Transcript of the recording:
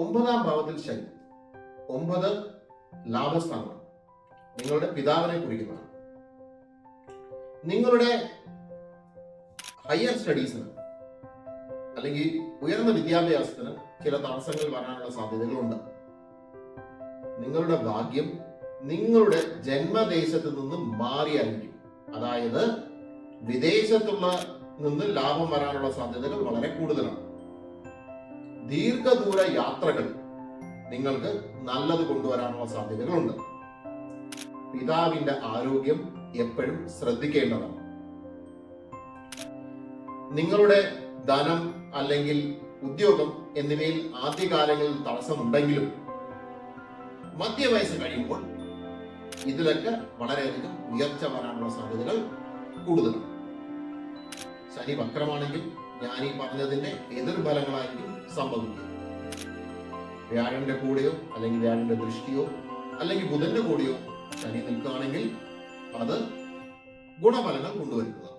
ഒമ്പതാം ഭാവത്തിൽ ശനി. ഒമ്പത് ലാഭസ്ഥാനമാണ്. നിങ്ങളുടെ പിതാവിനെ കുറിക്കുന്നതാണ്. നിങ്ങളുടെ ഹയർ സ്റ്റഡീസിന് അല്ലെങ്കിൽ ഉയർന്ന വിദ്യാഭ്യാസത്തിന് ചില തടസ്സങ്ങൾ വരാനുള്ള സാധ്യതകളുണ്ട്. നിങ്ങളുടെ ഭാഗ്യം നിങ്ങളുടെ ജന്മദേശത്ത് നിന്ന് മാറിയായിരിക്കും. അതായത് വിദേശത്തുള്ള നിന്ന് ലാഭം വരാനുള്ള സാധ്യതകൾ വളരെ കൂടുതലാണ്. ദീർഘദൂര യാത്രകൾ നിങ്ങൾക്ക് നല്ലത് കൊണ്ടുവരാനുള്ള സാധ്യതകളുണ്ട്. പിതാവിന്റെ ആരോഗ്യം എപ്പോഴും ശ്രദ്ധിക്കേണ്ടതാണ്. നിങ്ങളുടെ ധനം അല്ലെങ്കിൽ ഉദ്യോഗം എന്നിവയിൽ ആദ്യകാലങ്ങളിൽ തടസ്സമുണ്ടെങ്കിലും മധ്യവയസ്സ് കഴിയുമ്പോൾ ഇതിലൊക്കെ വളരെയധികം ഉയർച്ച വരാനുള്ള സാധ്യതകൾ കൂടുതലാണ്. ശനി വക്രമാണെങ്കിൽ ഞാൻ ഈ പറഞ്ഞതിന്റെ എതിർഫലങ്ങളായിരിക്കും സംഭവിക്കുക. വ്യാഴന്റെ കൂടെയോ അല്ലെങ്കിൽ വ്യാഴന്റെ ദൃഷ്ടിയോ അല്ലെങ്കിൽ ബുധന്റെ കൂടെയോ ശനി നിൽക്കുകയാണെങ്കിൽ അത് ഗുണഫലങ്ങൾ കൊണ്ടുവരുന്നതാണ്